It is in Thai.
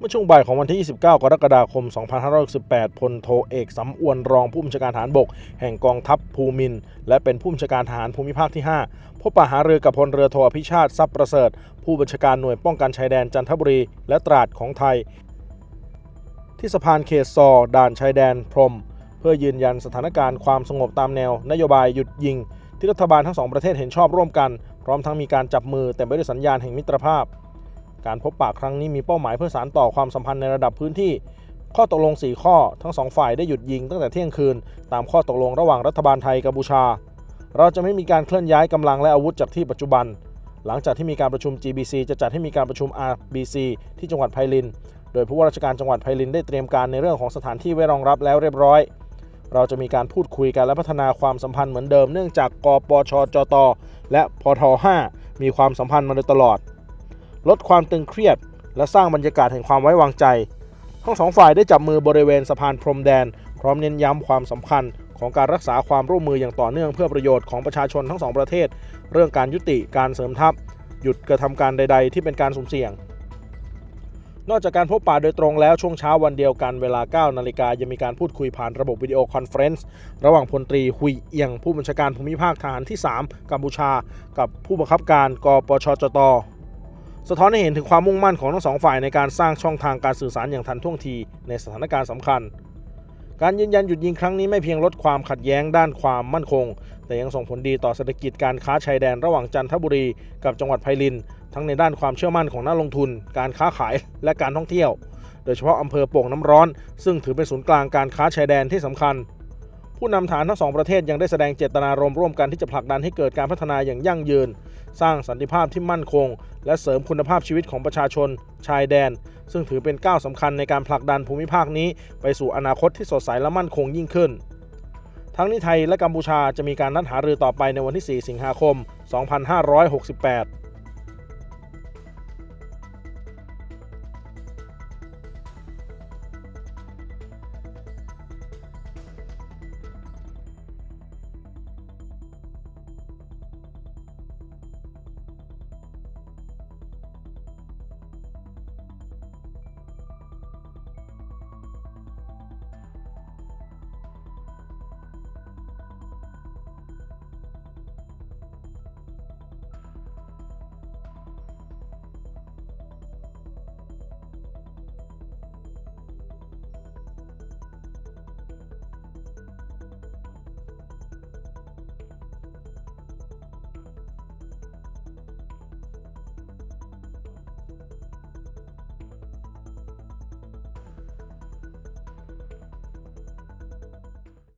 เมื่อช่วงบ่ายของวันที่ 29 กรกฎาคม 2568 พลโทเอกสำอวนรองผู้บัญชาการทหารบก แห่งกองทัพภูมิน และเป็นผู้บัญชาการทหารภูมิภาคที่ 5 พบปะหารือกับพลเรือโทอภิชาติทรัพย์ประเสริฐ ผู้บัญชาการหน่วยป้องกันชายแดนจันทบุรีและตราดของไทย ที่สะพานเขตซอด่านชายแดนพรม เพื่อยืนยันสถานการณ์ความสงบตามแนว นโยบายหยุดยิง ที่รัฐบาลทั้งสองประเทศเห็นชอบร่วมกัน พร้อมทั้งมีการจับมือแต่ไม่ด้วยสัญญาณแห่งมิตรภาพ การพบปะครั้งนี้มีเป้าหมายเพื่อสานต่อความสัมพันธ์ในระดับพื้นที่ ข้อตกลง 4 ข้อ ทั้งสองฝ่ายได้หยุดยิงตั้งแต่เที่ยงคืน ตามข้อตกลงระหว่างรัฐบาลไทยกัมพูชา เราจะไม่มีการเคลื่อนย้ายกำลังและอาวุธจากที่ปัจจุบัน หลังจากที่มีการประชุม GBC จะจัดให้มีการประชุม RBC ที่จังหวัดไพลิน โดยผู้ว่าราชการจังหวัดไพลินได้เตรียมการในเรื่องของสถานที่ไว้รองรับแล้วเรียบร้อย เราจะมีการพูดคุยกันและพัฒนาความสัมพันธ์เหมือนเดิมเนื่องจากกปชจต และพท5มีความสัมพันธ์มาโดยตลอด ลดความตึงเครียด และสร้างบรรยากาศแห่งความไว้วางใจ ทั้งสองฝ่ายได้จับมือบริเวณสะพานพรมแดน พร้อมเน้นย้ำความสำคัญของการรักษาความร่วมมืออย่างต่อเนื่องเพื่อประโยชน์ของประชาชนทั้งสองประเทศ เรื่องการยุติการเสริมทัพ หยุดกระทำการใด ๆ ที่เป็นการสุ่มเสี่ยง นอกจากการพบปะโดยตรงแล้วช่วงเช้าวันเดียวกันเวลา 9 นาฬิกายังมีการพูดคุยผ่านระบบวิดีโอคอนเฟรนซ์ระหว่างพลตรีหุยเอียง ผู้บัญชาการภูมิภาคทหารที่ 3 กัมพูชา กับผู้บังคับการกปชจต สะท้อนให้เห็นถึงความมุ่งมั่นของทั้งสองฝ่ายในการสร้างช่องทางการสื่อสารอย่างทันท่วงทีในสถานการณ์สำคัญ การยืนยันหยุดยิงครั้งนี้ไม่เพียงลดความขัดแย้งด้านความมั่นคง แต่ยังส่งผลดีต่อเศรษฐกิจการค้าชายแดนระหว่างจันทบุรีกับจังหวัดไพลิน ทั้งในด้านความเชื่อมั่นของนักลงทุน การค้าขายและการท่องเที่ยว โดยเฉพาะอำเภอโป่งน้ำร้อน ซึ่งถือเป็นศูนย์กลางการค้าชายแดนที่สำคัญ ผู้นำฐานทั้งสองประเทศยังได้แสดงเจตนารมณ์ร่วมกันที่จะผลักดันให้เกิดการพัฒนาอย่างยั่งยืน สร้างสันติภาพที่มั่นคง และเสริมคุณภาพชีวิตของประชาชน ชายแดน ซึ่งถือเป็นก้าวสำคัญในการผลักดันภูมิภาคนี้ ไปสู่อนาคตที่สดใสและมั่นคงยิ่งขึ้น ทั้งนี้ไทยและกัมพูชาจะมีการนัดหารือต่อไปในวันที่ 4 สิงหาคม 2568